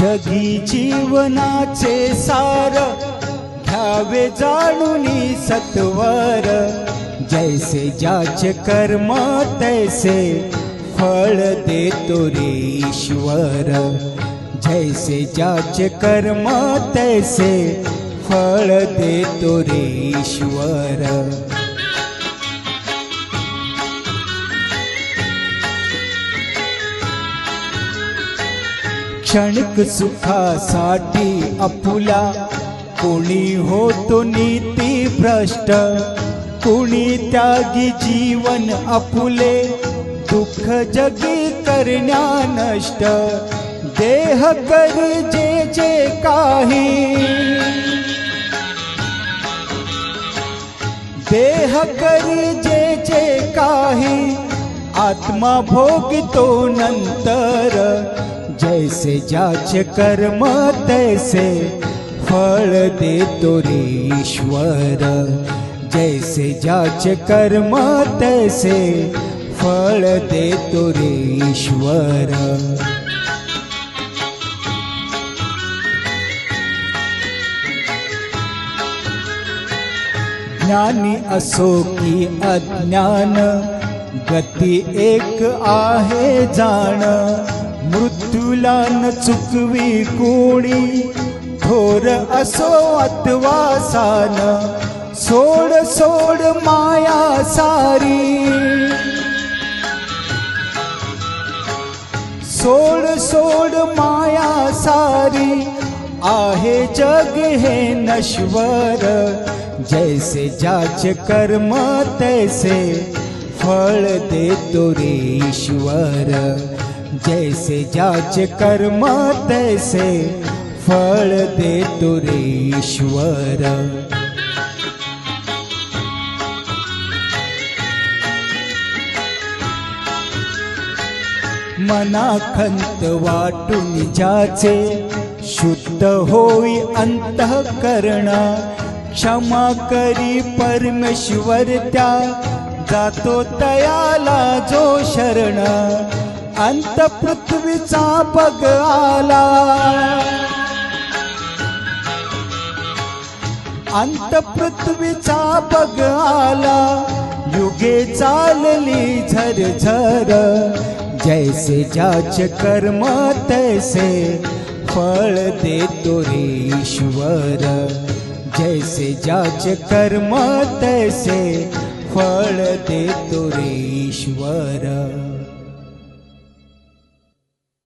जगी जीवनाचे सार घ्यावे जाणून सत्वर. जैसे ज्याचे कर्म तैसे फळ देतो रे ईश्वर. जैसे ज्याचे कर्म तैसे फळ देतो रे ईश्वर क्षणिक सुखासाठी अपुला। कोणी होतो नीती भ्रष्ट, कुणी त्यागी जीवन अपुले। दुःख जगी करण्या नष्ट, देह कर जे जे काही। देह कर जे जे काही, आत्मा भोगितो नंतर। जैसे ज्याचे कर्म तैसे फळ देतो रे ईश्वर। जैसे ज्याचे कर्म तैसे फळ देतो रे ईश्वर। ज्ञानी असो की अज्ञान गती एक आहे जाण। मृत्यूला न चुकवी कोणी. थोर असो अथवा सान सोड सोड माया सारी. सोड सोड माया सारी आहे जग हे नश्वर. जैसे जाच कर्म तैसे फळ देतो रे ईश्वर. जैसे ज्याचे कर्म तैसे फळ दे तुरे ईश्वर मनाखंत वाटून ज्याचे शुद्ध होई अंतःकरण। क्षमा करी परमेश्वर त्या जातो तयाला जो शरण। अंत पृथ्वीचा बग आला. अंत पृथ्वीचा बग आला. युगे चालली झर झर जैसे ज्याचे कर्म तैसे फळ देतो रे ईश्वर. जैसे ज्याचे कर्म तैसे फळ देतो रे ईश्वर.